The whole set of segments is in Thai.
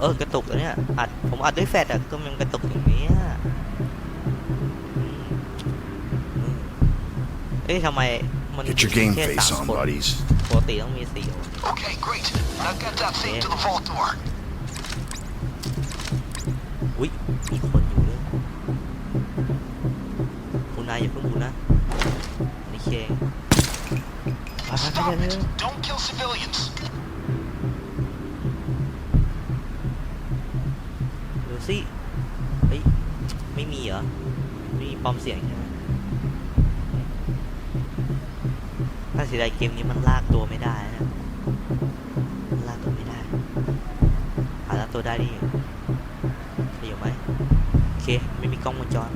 เออกระตุกแล้วเนี่ยอัดผมอัดด้วยแฟลชอะก็มันกระตุกอย่างเนี้ยอืมอืมเอ๊ะทำไมมัน Get your game แค่ face สาม on, คน buddies. ปกติต้องมีสี่คน Okay, great. Now get that thing to the vault door. อุ้ยมีคนอยู่ด้วยคุณนายอย่าเพิ่งบูนะนี่เคงไปไปไป Stop เร็ว it. Don't kill civilians. เร็ว สิ เฮ้ย ไม่มีเหรอ ไม่มีปลอมเสียงใช่ไหมถ้าเสียดายเกมนี้มันลากตัวไม่ได้นะมันลากตัวไม่ได้หาลากตัวได้ดิได้อยู่ไหมโอเค ไม่มีกล้องวงจร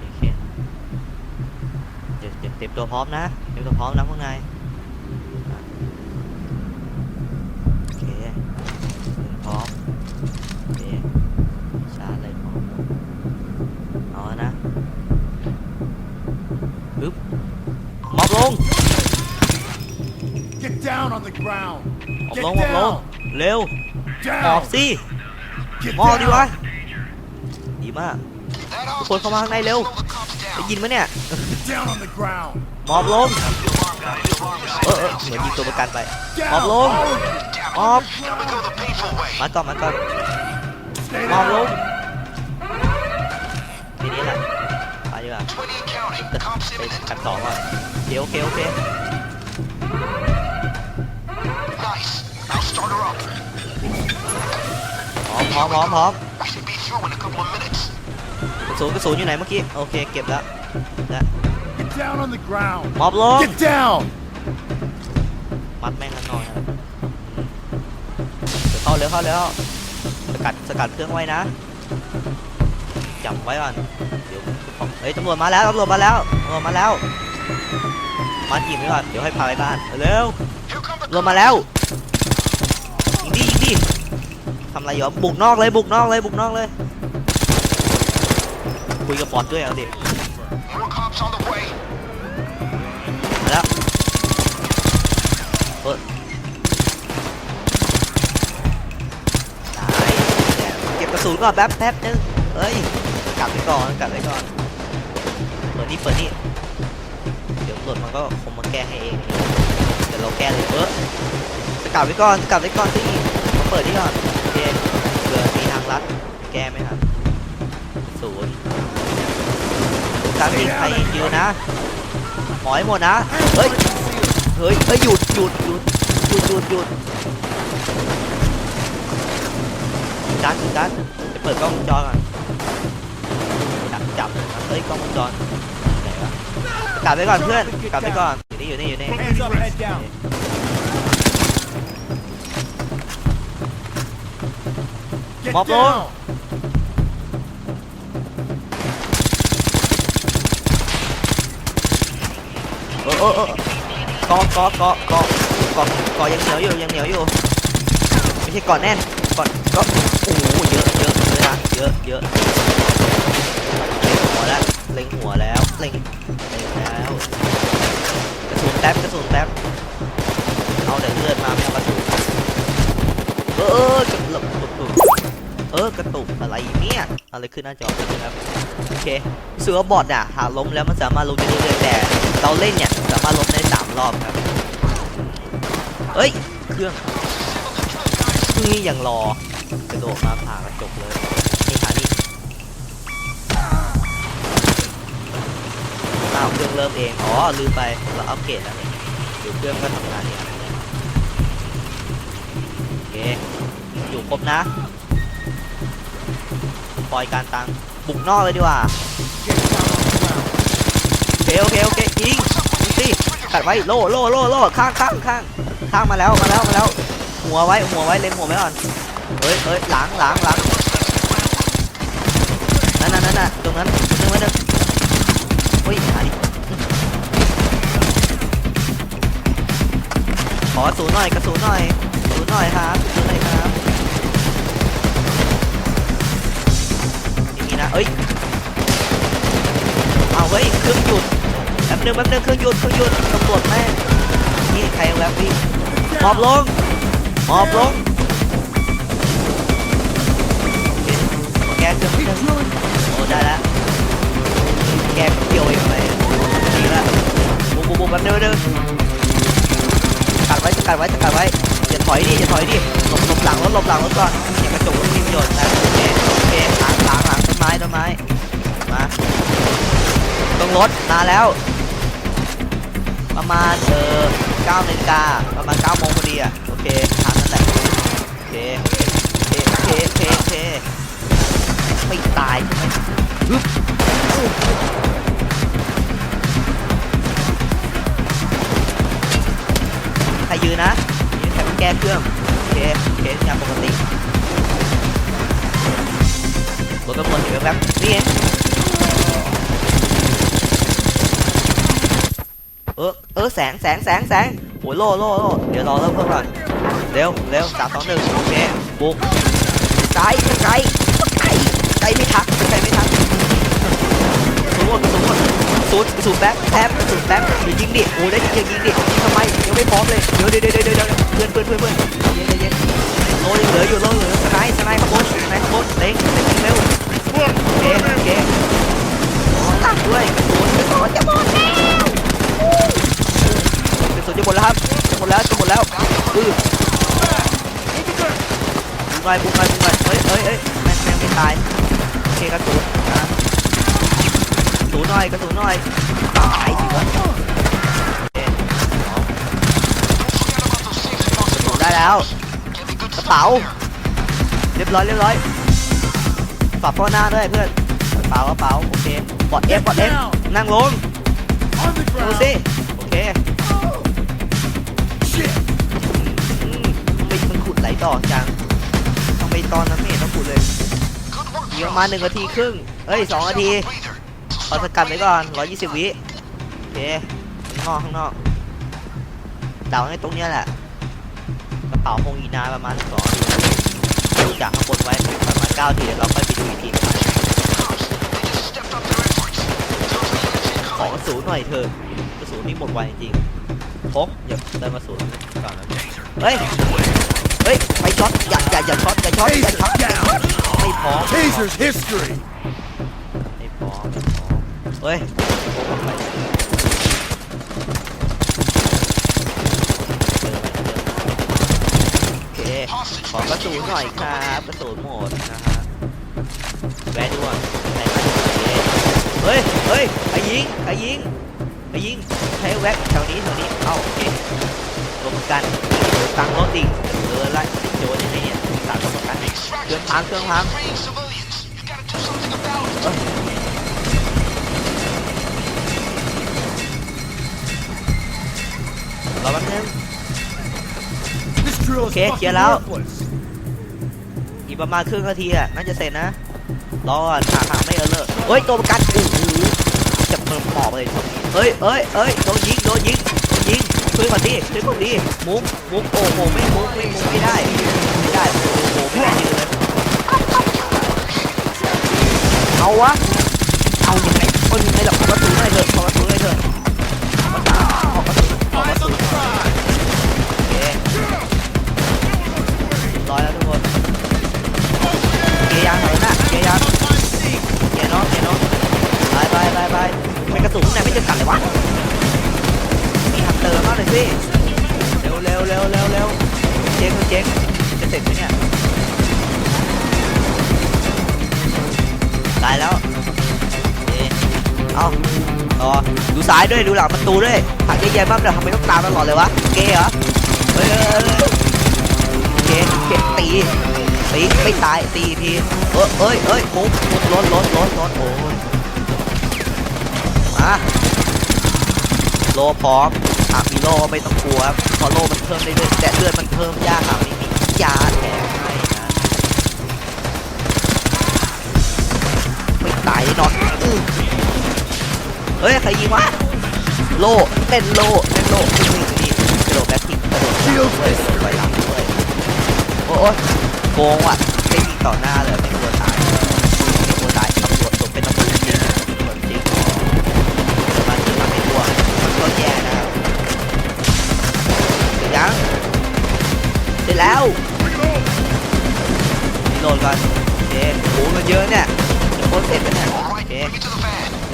โอเคเดี๋ยวเดี๋ยวเตรียมตัวพร้อมนะเตรียมตัวพร้อมนะพวกนายอะโอเคพร้อม โอเคชาร์จเลยพร้อมเอาแล้วนะปึ๊บมอบลง Get down on the ground. มอบลงมอบลงเร็วมอบ Down. สิ Get มอบดีวะ down. ดีมาก That ทุกคนเข้ามาข้างในเร็ว slow the cops ได้ down. ยินไหมเนี่ย Get down on the ground. มอบลง Alarm guy, alarm guy. เออเออเหมือนยิงตัวประกันไป Down. มอบลง Damn มอบ it. Now we go the painful way. มาก่อนมาก่อน Stay มอบลง down. ทีนี้แหละไปดีกว่า20 and counting. แต่ Cops ไป imminent. กันสองอะเดี๋ยวโอเคโอเค พร้อมพร้อมพร้อมพร้อม We should be through in a couple of minutes. กระสุนกระสุนอยู่ไหนเมื่อกี้ โอเค เก็บแล้วแล้ว Get down on the ground. มอบลง Get down. มัดแม่งกันหน่อยครับเดี๋ยวเข้าเร็วเข้าเร็วสกัดสกัดเครื่องไว้นะจับไว้ก่อนเดี๋ยวเฮ้ยตำรวจมาแล้วตำรวจมาแล้วตำรวจมาแล้วมัดยิงไว้ก่อนเดี๋ยวให้พาไปบ้านเร็ว Here come the ตำรวจมาแล้วยิงดิยิงดิ ทำอะไรอยู่บุกนอกเลยบุกนอกเลยบุกนอกเลยคุยกับบอสด้วยเอาดิ more cops on the way. มาแล้วเปิดตายเก็บกระสุนก่อนแป๊บแป๊บนึงเอ้ยกลับไปก่อนกลับไปก่อนเปิดนี่เปิดนี่เดี๋ยวตำรวจมันก็คงมาแก้ให้เองเดี๋ยวเราแก้เลยเออสกัดไว้ก่อนสกัดไว้ก่อนสิมาเปิดนี่ก่อน เคเผื่อมีทางลัดแก้ไหมครับศูนย์การบินใครยืนนะหมอยหมดนะ เฮ้ย เฮ้ยเฮ้ยหยุดหยุดหยุดหยุดหยุดหยุดจัดจัดจะเปิดกล้องวงจรก่อนจับจับนะครับเฮ้ยกล้องวงจรไหนวะกลับไปก่อนเพื่อน กลับไปก่อนอยู่นี่อยู่นี่อยู่นี่ มอบลงเออเออเออเกาะเกาะเกาะเกาะเกาะเกาะยังเหนียวอยู่ยังเหนียวอยู่ไม่ใช่เกาะแน่นเกาะเกาะโอ้โหเยอะเยอะเลยนะเยอะเยอะหัวแล้วเล็งหัวแล้วเล็งเล็งแล้วกระสุนแป๊บกระสุนแป๊บเอาแต่เลือดมาไม่เอากระสุนเออเออก เออกระตุกอะไรเนี่ยอะไรขึ้นหน้าจอครับโอเคเสือบอดอะหาล้มแล้วมันสามารถล้มได้เรื่อยๆแต่เราเล่นเนี่ยสามารถล้มได้สามรอบครับเอ้ยเครื่องนี่ยังรอกระโดดมาผ่ากระจกเลยนี่หานี่อ้าวเครื่องเริ่มเองอ๋อลืมไปเราอัปเกรดแล้วเนี่ยเดี๋ยวเครื่องก็ทำงานเองโอเคอยู่ครบนะ ปล่อยการตังบุกนอกเลยดีกว่าโอเคโอเคโอเคยิงยิงสิกัดไว้โล่โล่โล่โล่ข้างข้างข้างข้างมาแล้วมาแล้วมาแล้ว หัวไว้หัวไว้เล็งหัวไว้ก่อนเฮ้ยเฮ้ยหลังหลังหลังนั่นนั่นนั่นน่ะตรงนั้นนึงไว้นเฮ้ยหาดิขอสุนหน่อยกระสุนหน่อยสุนหน่อยครับสุนหน่อยครับ นึ่งแป๊บนึงเครื่องยนต์เครื่องยนต์ตำรวจแม่นี่ใครแวบพี่หมอบลงหมอบลงแกเกืองโอ้ได้ละแกเกี่ยวเองไปดีละบุบบุบบุบแป๊บนึงแป๊บนึงกัดไว้กัดไว้กัดไว้อย่าถอยดิอย่าถอยดิหลบหลบหลังรถหลบหลังรถก่อนอย่ากระจกรถมีประโยชน์นะโอเคโอเคหลังหลังหลังต้นไม้ต้นไม้มาตรงรถมาแล้ว ประมาณเออ9นาฬิกาประมาณ9โมงพอดีอะ แสงแสงแสงโอ้ยโล่โล่โล่เดี๋ยวรอเริ่มเพิ่มก่อนเร็วเร็วสามสองหนึ่งโอเคบุกไกลไกลไกลไกลไม่ทักไกลไม่ทักสูงหมดสูงหมดสูงสูงแบ็คแท็บสูงแบ็คเดี๋ยวยิงดิโอ้ยได้ยิงยิงยิงดิยิงทำไมยังไม่พร้อมเลยเดี๋ยวเดี๋ยวเดี๋ยวเดี๋ยวเพื่อนเพื่อนเพื่อนเพื่อนเย็นเย็นโล่ยังเหลืออยู่โล่ยังเหลือสไนส์สไนส์ขบวนสไนส์ขบวนเล็งเล็งเร็วโอเคโอเคตักด้วยกระสุนกระสุนจะหมดแล้ว จะหมดแล้วครับจะหมดแล้วจะหมดแล้วอือบุกไปบุกไปบุกไปเฮ้ยเฮ้ยเฮ้ยแม่งแม่งไม่ตายโอเคกระสุนอะกระสุนหน่อยกระสุนหน่อยตายสิวะได้แล้วกระเป๋าเรียบร้อยเรียบร้อยฝากพ่อหน้าด้วยเพื่อนกระเป๋ากระเป๋าโอเคบอดเอฟบอดเอฟนั่งลงดูสิ มันขุดไหลดอกจังทำไมตอนนั้นไม่เห็นต้องขุดเลย Good work, อีกประมาณหนึ่งนาทีครึ่งเอ้ยสองนาทีขอสกัดไว้ก่อน120วิโอเคข้างนอกข้างนอกเดาให้ตรงเนี้ยแหละกระเป๋าคงอีกนานประมาณสองดูจากข้างบนไว้ประมาณ9ทีเดี๋ยวเราค่อยไปดูอีกทีขอสุนหน่อยเถอะกระสุนนี่หมดไวจริงพกอย่าเติมกระสุนก่อนนะเฮ้ย เฮ้ยไปช็อตอย่าอย่าอย่าช็อตอย่าช็อตอย่าช็อต Taser down. ไม่พร้อม Taser's history. ไม่พร้อมไม่พร้อมเฮ้ยโอ้ไปโอเคขอกระสุนหน่อยครับกระสุนหมดนะฮะแวะดูก่อนไหนมาเฮ้ยเฮ้ยใครยิงใครยิงใครยิงใช้แวะแถวนี้แถวนี้เอ้าโอเครวม กันตังรถดิเออไล่ติดโจรยังไงเนี่ยตัดรวมกันเครื่องพังเครื่องพังรอแป๊บนึง This drill is Okay, fucking chill out. worthless. อีกประมาณครึ่งนาทีอะน่าจะเสร็จนะรอก่อนหาหาไม่เออเลอร์เฮ้ยตัวประกันอ้โหจะเปิดหมอบเลยเฮ้ยเฮ้ยเฮ้ยโดนยิงโดนยิง ช่วยก่อนดิช่วยก่อนดิมุกมุกโอ้โหไม่มุกไม่มุกไม่ได้ไม่ได้โอ้โหไม่ได้เลยเอาวะเอายังไงเอายังไงหรอกขอกระสุนหน่อยเถอะขอกระสุนหน่อยเถอะขอกระสุนขอกระสุนขอกระสุนโอเคร้อยแล้วทุกคนเกียร์ยางแถวนั้นะเกียร์ยางเกียร์น้องเกียร์น้องไปไปไปไปเป็นกระสุนข้างในไม่เจอกันเลยวะ เติมมากเลยสิเร็วเร็วเร็วเร็วเร็วเจ๊งเจ๊งจะเสร็จไหมเนี่ยตายแล้วเอ๊ะเอ้าต่อดูซ้ายด้วยดูหลังประตูด้วยหักเยอะแยะมากเลยทำไมต้องตามตลอดเลยวะเกย์เหรอเฮ้ยเฮ้ยเฮ้ยเฮ้ยเกย์เกย์ตีตีไม่ตายตีอีกทีเอ้ยเอ้ยเอ้ยมุกมุกรถรถรถรถโอ้ยมาโลพร้อมากมีโลก็ไม่ต้องกลัวครับเพราะโล่มันเพิ่มเรื่อยๆแต่เลือดมันเพิ่มยากหากไม่มียาแถมให้นะไม่ตายแน่นอนอื้อเฮ้ยใครยิงวะโลเต้นโลเต้นโลนี่นี่นี่กระโดดแบ็คทิกกระโดดหลังด้วยกระโดดไปหลังด้วยโอ้ยโกงว่ะไม่ยิงต่อหน้าเลย แล้วโหลดก่อนโอเคโอ้มันเยอะเนี่ยจะโคตรเสร็จแล้วเนี่ยโอ้ย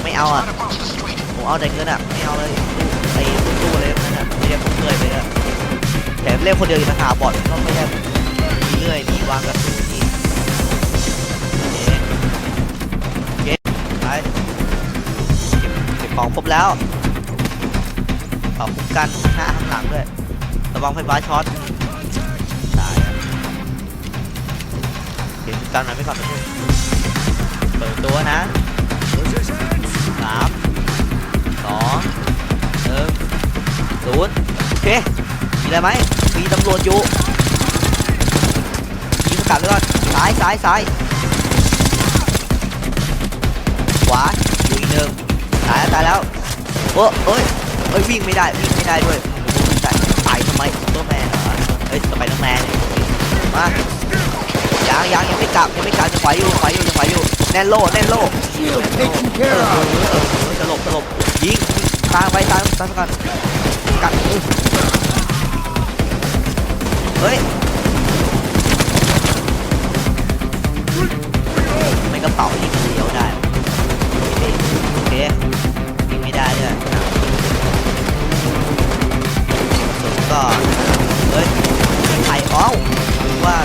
ไม่เอาอะผมเอาแต่เงินอะไม่เอาเลยไอ้ตู้เลยนั่นอะไม่ได้ผมเคยไปอะแถมเล่นคนเดียวอีกต่าหาบอดก็ไม่ได้มีเรื่อยมีวางกระสุนอีกโอเคโอเคไปเก็บเก็บของครบแล้วเป่าคุ้มกันหน้าข้างหลังด้วยระวังไฟฟ้าช็อต เก็บคุ้มกันมาไว้ก่อนนะเพื่อนเปิดตัวนะสามสองหนึ่งศูนย์โอเค มีอะไรไหมมีตำรวจอยู่ยิงสกัดไว้ก่อนซ้ายซ้ายซ้ายขวาอยู่อีกหนึ่งตายแล้วตายแล้วโอ้เอ้ยเอ้ยวิ่งไม่ได้วิ่งไม่ได้ด้วยตายทำไมตัวแมนเหรอเอ้ยสไปเดอร์แมนมา ยังยังยังไม่กลับยังไม่กลับจะไหวอยู่ไหวอยู่ยังไหวอยู่แน่นโล่แน่นโล่จะหลบจะหลบยิงตามไปตามตามก่อนกัดเฮ้ยไม่กระเป๋ายิงเดียวได้โอเคยิงไม่ได้ด้วยก็เฮ้ยไข่อ้าวว่า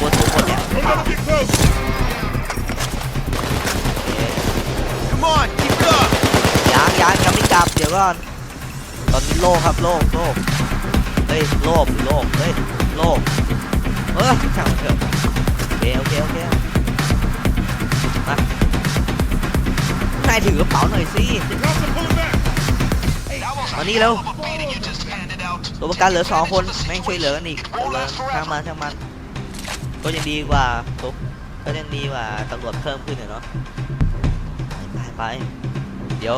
ลัวอะไรไม่กลัวกลัวทุกคนเนี่ย Come on, keep it up. ยังยังยังไม่กลับเดี๋ยวก่อนตอนนี้โลกครับโลกโลกเฮ้ยโลกโลกเฮ้ยโลกเออช่างมันเถอะโอเคโอเคโอเคมานายถือกระเป๋าหน่อยสิ That was a Money low. hell of a beating you just handed out. ตัวประกันเหลือสองคนแม่งช่วยเหลือกันอีกเอาเลยช่างมันช่างมัน ก็ยังดีกว่าตุ๊กก็ยังดีกว่าตำรวจเพิ่มขึ้นหน่อยเนาะไปไปไปเดี๋ยว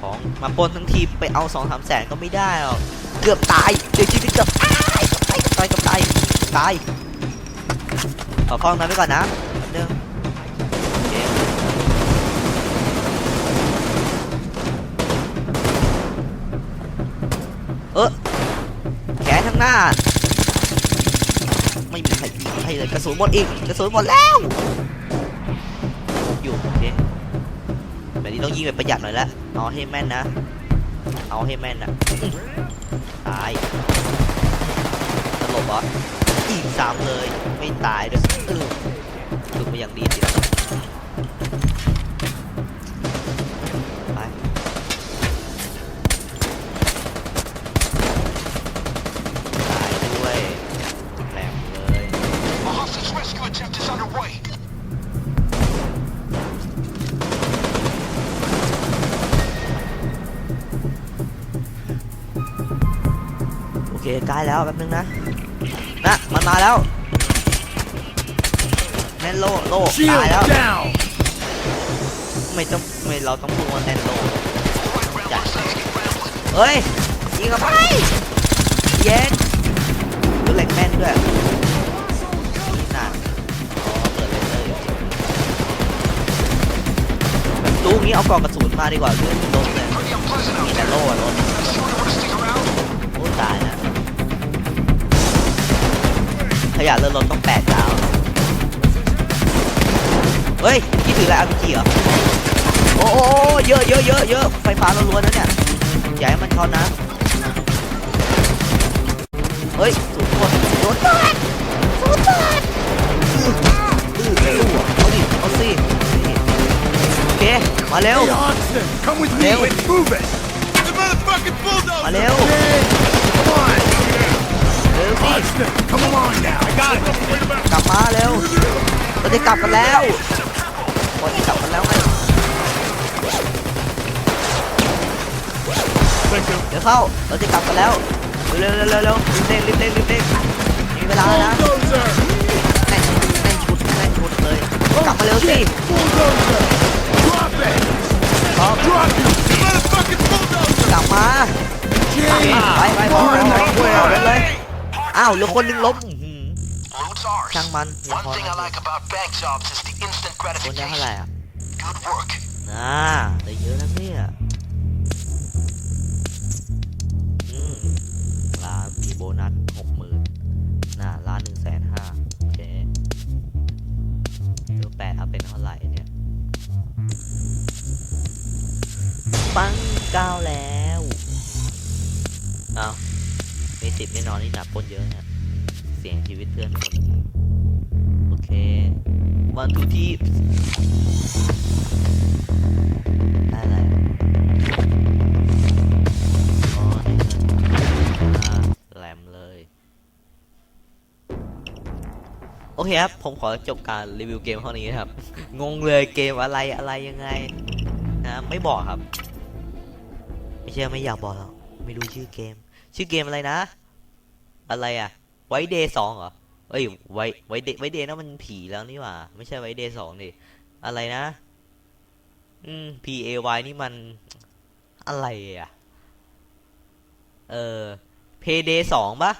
ของมาปนทั้งทีไปเอาสองสามแสนก็ไม่ได้หรอกเกือบตายเดี๋ยวชีวิตเกือบตายเกือบตายเกือบตายเกือบตายตายขอคล้องนั้นไว้ก่อนนะแป๊บนึงโอเคเออแขนข้างหน้า ไม่มีใครยิงให้เลยกระสุนหมดอีกกระสุนหมดแล้ว อยู่โอเคแบบนี้ต้องยิงแบบประหยัดหน่อยละเอาให้แม่นนะ เอาให้แม่นนะตายตลบอะอีกสามเลยไม่ตายด้วยเออฝึกมาอย่างดีสิ ใกล้แล้วแป๊บนึงนะนะมันมาแล้วแน่นโลโล Shield ตายแล้ว down. ไม่ต้องไม่เราต้องพูดว่าแน่นโล Right, Ramblers, let's get rambling. เฮ้ยยิงเข้าไปเย็นดูเหล็กแม่นด้วยนี่น่ะอ๋อเปิดเลเซอร์อยู่รู้งี้เอากล่องกระสุนมาดีกว่าเพื่อนลดเลย Pretty unpleasant out มีแต่ there. โล่อะรถ Sure you want to stick around? โอ้ตายนะ ขยะเลื่อนรถต้องแปดดาว เฮ้ยที่ถืออะไรอาร์พีจีเหรอ โอ้โอ้โอ้เยอะเยอะเยอะเยอะไฟฟ้าล้วนๆนะเนี่ยอย่าให้มันช็อตนะ เฮ้ยสูงตัวโดนตายสูงตายอื้ออื้ออื้อเอาดิเอาสินี่โอเค มาเร็ว Hey, Hodgson, come with me. Leo. Let's move it. The motherfucking bulldozer. มาเร็ว ร็วสิ come along now. I got it. กลับมาเร็วเราจะกลับกันแล้วเราจะกลับกันแล้วไง Thank you. เดี๋ยวเข้า เราจะกลับกันแล้ว เร็วเร็วเร็วเร็วรีบเร่งรีบเร่งรีบเร่งมีเวลาแล้วนะ Bulldozer. แน่นแน่นชุดแน่นชุดเลย กลับมาเร็วสิ Bulldozer. อ้าวเหลือคนหนึงล้มช่างมันเงิน One พอนะคนเดียเท่าไหร่อะน่าได้เยอะนะเนี่ย อืมร้านมีโบนัสหกหมื่นน่าร้านหนึ่งแสนห้าโอเคเดี๋วแปดเอาเป็นเท่าไหร่เนี่ย ปังเก้าแล้ว เอา สิบไม่นอนนี่หนักปนเยอะเนี่ยเสียงชีวิตเพื่อนหมดโอเควันทุที่ได้อะไรอ๋อแหลมเลย โอเคครับ ผมขอจบการรีวิวเกมเท่านี้ครับ งงเลยเกมอะไรอะไรยังไงนะไม่บอกครับ ไม่ใช่ไม่อยากบอกหรอกไม่รู้ชื่อเกม ชื่อเกมอะไรนะ อะไรอะไวเดย์สองเหรอเอ้ยไวไวเดย์ไวเดย์นั่นมันผีแล้วนี่หว่า ไม่ใช่ไวเดย์สองดิอะไรนะ อืม P A Y นี่มันอะไรอะ เออ Payday สองปะ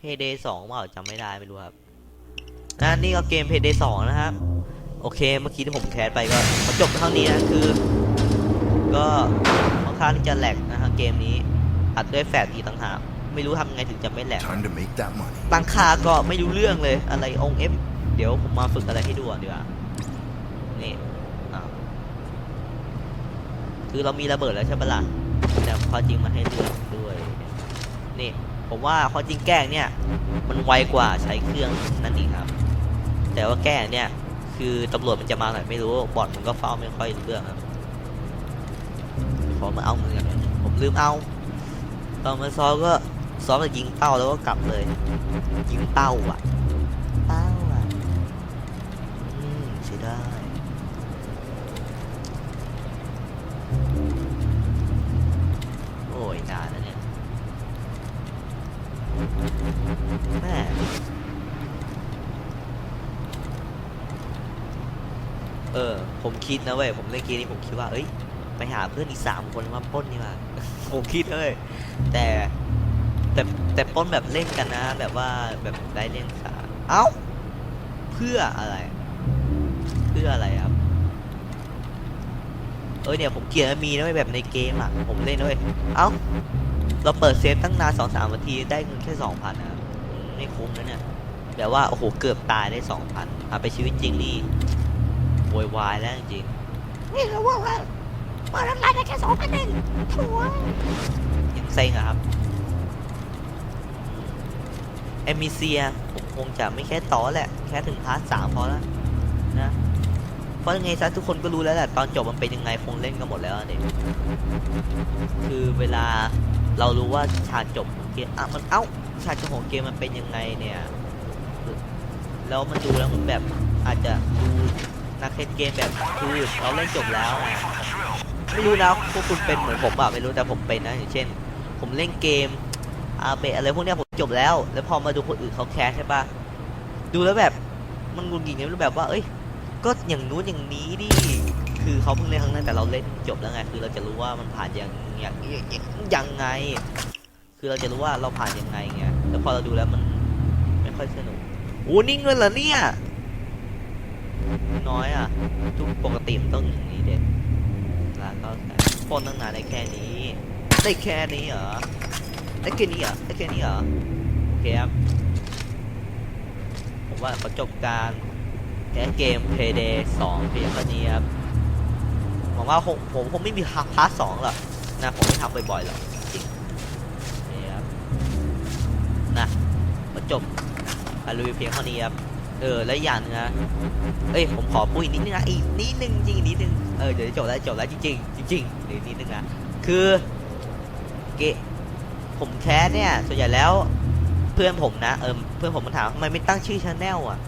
Payday สองเปล่าจำไม่ได้ไม่รู้ครับนะนี่ก็เกม Payday สองนะครับ โอเค เมื่อกี้ที่ผมแคสไปก็จบเท่านี้นะคือ ก็ค่อนข้างที่จะแหลกนะฮะเกมนี้อัดด้วยแฟลชอีกต่างหาก ไม่รู้ทำไงถึงจะไม่แหลก Time to make that money. ตั้งค่าก็ไม่รู้เรื่องเลยอะไรองเอฟเดี๋ยวผมมาฝึกอะไรให้ดูก่อนดีกว่านี่อ้าวคือเรามีระเบิดแล้วใช่ปะล่ะแต่ความจริงมันให้เลือกด้วย นี่ ผมว่าความจริงแกล้งเนี่ย มันไวกว่าใช้เครื่องนั่นเองครับ แต่ว่าแกล้งเนี่ย คือตำรวจมันจะมาไหนไม่รู้บอดมันก็เฝ้าไม่ค่อยรู้เรื่องครับขอมาเอามือกันผมลืมเอา ตอนมาซ้อมก็ ซ้อมแต่ยิงเป้าแล้วก็กลับเลย ยิงเป้าอะ เป้าอะอืมใช่ได้โอ้ยนานแล้วเนี่ยแม่เออ ผมคิดนะเว้ย ผมเล่นเกมนี้ผมคิดว่า เอ้ย ไปหาเพื่อนอีกสามคนมาป้นนี่มา ผมคิดเลย แต่ แต่แต่ปล้นแบบเล่นกันนะ แบบว่าแบบได้เล่นสาเอ้า เพื่ออะไร เพื่ออะไรครับ เออเนี่ยผมเกลียดมีนะเว้ยแบบในเกมอะ ผมเล่นด้วยเอ้า เราเปิดเซฟตั้งนานสองสามนาทีได้เงินแค่สองพันนะครับอืมไม่คุ้มนะเนี่ยแต่ว่าโอ้โหเกือบตายได้สองพันอะไปชีวิตจริงนี่โวยวายแล้วจริงๆนี่เราว่าว่ามาทำลายได้แค่สองพันเองถัวยังเซ็งอะครับ เอมิเซียผมคงจะไม่แค่ต่อแหละ แค่ถึงพาร์ทสามพอแล้วนะเพราะยังไงซะทุกคนก็รู้แล้วแหละตอนจบมันเป็นยังไงคงเล่นกันหมดแล้วอะเด็กคือเวลาเรารู้ว่าฉากจบเกมอะมันเอ้าฉากจบของเกมมันเป็นยังไงเนี่ยแล้วมันดูแล้วมันแบบอาจจะดูนักเล่นเกมแบบคือเราเล่นจบแล้วไงไม่รู้นะพวกคุณเป็นเหมือนผมอะไม่รู้แต่ผมเป็นนะอย่างเช่น ผมเล่นเกม อาเบะอะไรพวกเนี้ยผมจบแล้ว แล้วพอมาดูคนอื่นเขาแคสใช่ปะดูแล้วแบบมันงุนงิดไงไม่รู้แบบว่า เอ้ย ก็อย่างนู้นอย่างนี้ดิ คือเขาเพิ่งเล่นครั้งนั้นแต่เราเล่นจบแล้วไง คือเราจะรู้ว่ามันผ่านอยังอยังยังยังไง คือเราจะรู้ว่าเราผ่านยังไงไงแล้วพอเราดูแล้วมันไม่ค่อยสนุกโอ้นี่เงินเหรอเนี่ยน้อยอะ ทุกปกติมันต้องอย่างนี้เด็ดแล้วก็ปล้นตั้งนานได้แค่นี้ ได้แค่นี้เหรอ ได้แค่นี้เหรอได้แค่นี้เหรอโอเคครับผมว่าประจบการแค่เกม Payday 2เพียงแค่นี้ครับหวังว่าผมผมคงไม่มีพาร์ทสองหรอกนะผมไม่ทำบ่อยๆหรอกจริงนี่ครับนะประจบการรีวิวเพียงเท่านี้ครับเออและอีกอย่างนึงนะเอ้ยผมขอพูดอีกนิดนึงนะอีกนิดนึงจริงนิดนึงเออเดี๋ยวจะจบแล้วจบแล้วจริงจริงๆเดี๋ยวนิดนึงนะคือเกะ ผมแคสเนี่ย ส่วนใหญ่แล้วเพื่อนผมนะ เออเพื่อนผมมันถามทำไมไม่ตั้งชื่อชาแนลอะ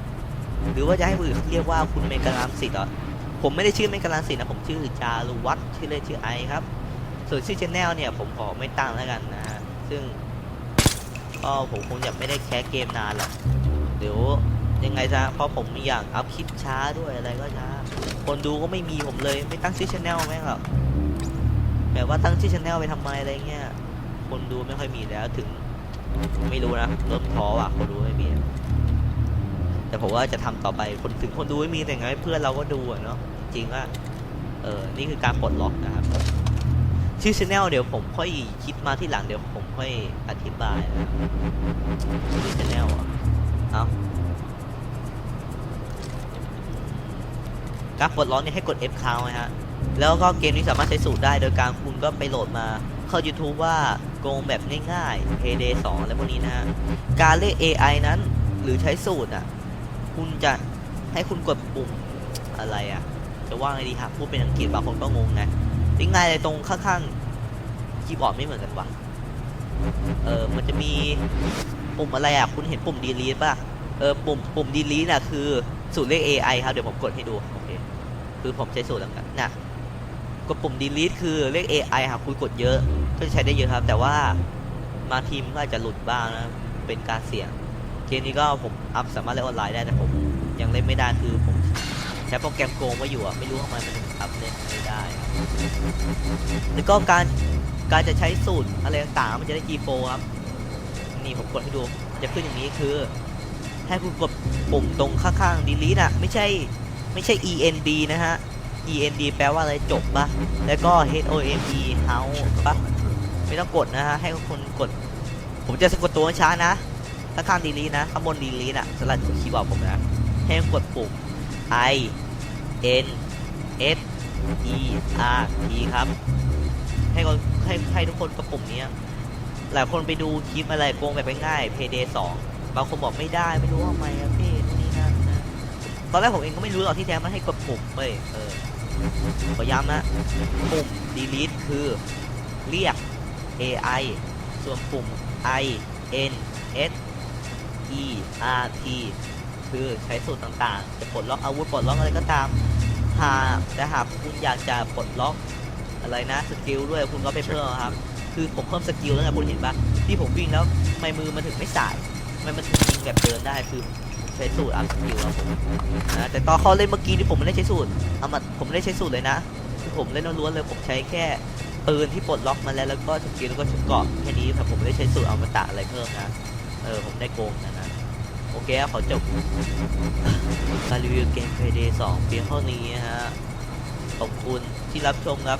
หรือว่าจะให้คนอื่นเรียกว่าคุณเมกาลามสิทธิ์เหรอผมไม่ได้ชื่อเมกาลามสิทธิ์นะผมชื่อจารุวัฒน์ชื่อเล่นชื่อไอครับ ส่วนชื่อชาแนลเนี่ย ผมขอไม่ตั้งแล้วกันนะฮะซึ่งก็ผมคงจะไม่ได้แคสเกมนานหรอกเดี๋ยวยังไงซะเพราะผมมีอย่างอัพคลิปช้าด้วยอะไรก็ช้า คนดูก็ไม่มีผมเลย ไม่ตั้งชื่อชแนลแม่งหรอกแบบว่าตั้งชื่อชแนลไปทำไมอะไรเงี้ย คนดูไม่ค่อยมีแล้วถึง ไม่รู้นะเริ่มท้ออะคนดูไม่มีแต่ผมว่าจะทำต่อไปคนถึงคนดูไม่มีแต่ไงเพื่อนเราก็ดูอะเนาะจริงว่าเออนี่คือการปลดล็อกนะครับ ชื่อชแนลเดี๋ยวผมค่อยคิดมาที่หลังเดี๋ยวผมค่อยอธิบายนะชื่อชแนลอะเอาการปลดล็อกนี่ให้กด F ค้างไว้ฮะแล้วก็เกมนี้สามารถใช้สูตรได้โดยการคุณก็ไปโหลดมา เข้า YouTube ว่าโกงแบบง่ายๆ Payday 2อะไรพวกนี้นะฮะ การเรียก AI นั้นหรือใช้สูตรอะ คุณจะให้คุณกดปุ่มอะไรอะ จะว่าไงดีครับพูดเป็นอังกฤษบางคนก็งงไงง่ายๆเลยตรงข้างๆคีย์บอร์ดไม่เหมือนกันวะเออมันจะมีปุ่มอะไรอะ คุณเห็นปุ่ม delete ป่ะ เออปุ่มปุ่ม delete น่ะคือสูตรเลข AI ครับ เดี๋ยวผมกดให้ดู โอเค คือผมใช้สูตรแล้วกันนะ กดปุ่ม delete คือเลข AI หากคุณกดเยอะ ก็จะใช้ได้เยอะครับ แต่ว่าบาทีมก็อาจจะหลุดบ้างนะ เป็นการเสี่ยง เกมนี้ก็ผมอัพสามารถเล่นออนไลน์ได้แต่ผมยังเล่นไม่ได้คือผมใช้โปรแกรมโกงไว้อยู่อะไม่รู้ทำไมมันถึงอัพเล่นไม่ได้ แล้วก็การการจะใช้สูตรอะไรต่างมันจะได้ G4 ครับ นี่ผมกดให้ดู จะขึ้นอย่างนี้คือ ให้คุณกดปุ่มตรงข้างๆ delete อะไม่ใช่ไม่ใช่ END นะฮะ END แปลว่าอะไรจบปะแล้วก็ HOME house ปะไม่ต้องกดนะฮะ ให้คนกด ผมจะสะกดตัวช้านะข้างๆ delete นะ ข้างบน delete อะสลัดคีย์บอร์ดผมนะ ให้กดปุ่ม I N S E R T ครับ ให้คนให้ให้ทุกคนกดปุ่มนี้หลายคนไปดูคลิปอะไรโกงแบบง่ายๆ Payday 2บางคนบอกไม่ได้ไม่รู้ว่าทำไมอะพี่นี่นั่นนะตอนแรกผมเองก็ไม่รู้หรอกที่แท้มันให้กดปุ่มเว้ยเออ ขอย้ำนะ ปุ่ม delete คือเรียก AI ส่วนปุ่ม I N S E R T คือใช้สูตรต่างๆ จะปลดล็อกอาวุธปลดล็อกอะไรก็ตาม หากแต่หากคุณอยากจะปลดล็อกอะไรนะสกิลด้วยคุณก็ไปเพิ่มครับ คือผมเพิ่มสกิลแล้วไงคุณเห็นปะที่ผมวิ่งแล้วไมมือมันถึงไม่สายทำไมมันถึงยิงแบบเดินได้คือ ใช้สูตรอัพสกิลครับผมนะแต่ตอนเขาเล่นเมื่อกี้ที่ผมไม่ได้ใช้สูตรเอามาผมไม่ได้ใช้สูตรเลยนะคือผมเล่นล้วนๆเลยผมใช้แค่ปืนที่ปลดล็อกมาแล้วแล้วก็สกิลแล้วก็ชุดเกราะแค่นี้ครับผมไม่ได้ใช้สูตรอมตะอะไรเพิ่มนะเออผมได้โกงนะนะโอเคครับขอจบการรีวิวเกม Payday 2เพียงเท่านี้นะฮะขอบคุณที่รับชมครับ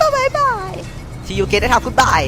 บ๊ายบาย See you again นะครับคุณบาย